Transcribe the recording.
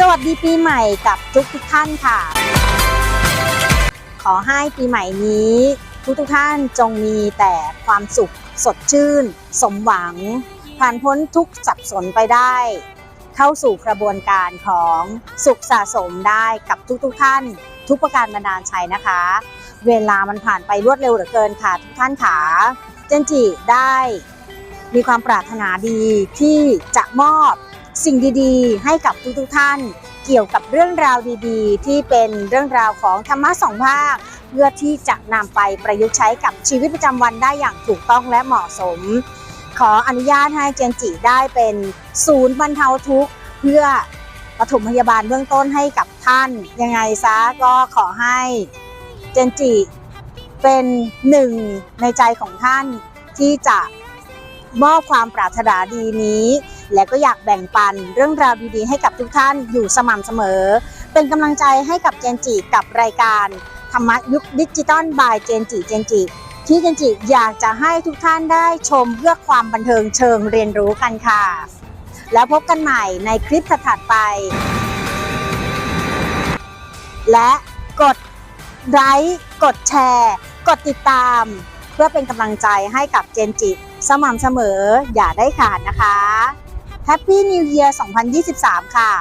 สวัสดีปีใหม่กับทุกทุกท่านค่ะ ขอให้ปีใหม่นี้ ทุกทุกท่านจงมีแต่ความสุขสดชื่น สมหวัง ผ่านพ้นทุกสับสนไปได้ เข้าสู่กระบวนการของสุขสะสมได้กับทุกๆท่าน ทุกประการบันดาลชัยนะคะ เวลามันผ่านไปรวดเร็วเหลือเกินค่ะ ทุกท่านขาเจนจิได้มีความปรารถนาดีที่จะมอบ สิ่งดีๆ ให้กับทุกๆท่าน เกี่ยวกับเรื่องราวดีๆ ที่เป็นเรื่องราวของธรรมะสองภาค เพื่อที่จะนำไปประยุกต์ใช้กับชีวิตประจำวันได้อย่างถูกต้องและเหมาะสม ขออนุญาตให้เจนจิได้เป็นศูนย์บรรเทาทุกข์เพื่อปฐมพยาบาลเบื้องต้นให้กับท่าน ยังไงซะก็ขอให้เจนจิเป็นหนึ่งในใจของท่านที่จะ มอบความปรารถนาดีนี้ และก็อยากแบ่งปันเรื่องราวดีๆ ให้กับทุกท่านอยู่สม่ำเสมอ เป็นกำลังใจให้กับเจนจิกับรายการธรรมยุคดิจิตอลบายเจนจิเจนจิที่เจนจิอยากจะให้ทุกท่านได้ชมเพื่อความบันเทิงเชิงเรียนรู้กันค่ะ แล้วพบกันใหม่ในคลิปถัดไป และกดไลค์กดแชร์ กดติดตาม เพื่อเป็นกำลังใจให้กับเจนจิ สม่ำเสมออย่าได้ขาดนะคะ Happy New Year 2023 ค่ะ